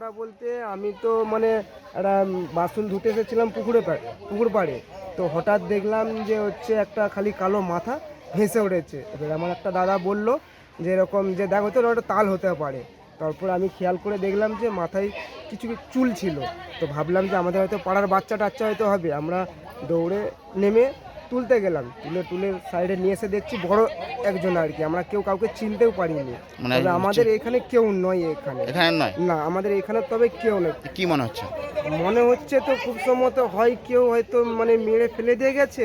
তো বলতে, আমি তো মানে একটা বাসন ধুতে এসেছিলাম পুকুরে পুকুর পাড়ে। তো হঠাৎ দেখলাম যে হচ্ছে একটা খালি কালো মাথা ভেসে উঠেছে। এবার আমার একটা দাদা বলল যে এরকম যে দেখ হয়তো ওটা তাল হতে পারে। তারপর আমি খেয়াল করে দেখলাম যে মাথায় কিছু চুল ছিল। তো ভাবলাম যে আমাদের হয়তো পাড়ার বাচ্চা টাচ্চা হয়তো হবে। আমরা দৌড়ে নেমে তুলতে গেলাম। তুলে তুলে সাইডে নিয়ে এসে দেখছি বড় একজন আর কি। আমরা কেউ কাউকে চিনতেও পারিনি। মানে তবে আমাদের এখানে কেউ নয় এখানে। এখানে নয়? না আমাদের এখানে তবে কেউ নেই। কি মনে হচ্ছে? মনে হচ্ছে তো খুব সম্ভবত হয় কেউ হয়তো মানে মেরে ফেলে দিয়ে গেছে।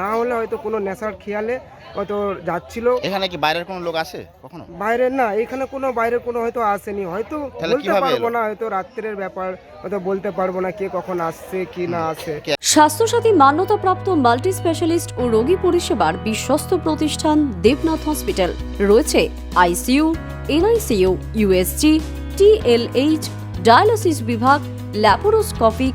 না হলে হয়তো কোনো নেশার খেয়ালে হয়তো যাচ্ছিল। এখানে কি বাইরের কোনো লোক আসে কখনো? বাইরে না এখানে কোনো বাইরের কোনো হয়তো আসেনি। হয়তো বলতে পারব না হয়তো রাত্রের ব্যাপার হয়তো বলতে পারব না কে কখন আসছে কি না আসে। স্বাস্থ্যসাথী মান্যতাপ্রাপ্ত মাল্টি স্পেশালিস্ট ও রোগী পরিষেবার বিশ্বস্ত প্রতিষ্ঠান দেবনাথ হসপিটাল। রয়েছে ICU NICU USG TLH dialysis বিভাগ ল্যাপারোস্কোপিক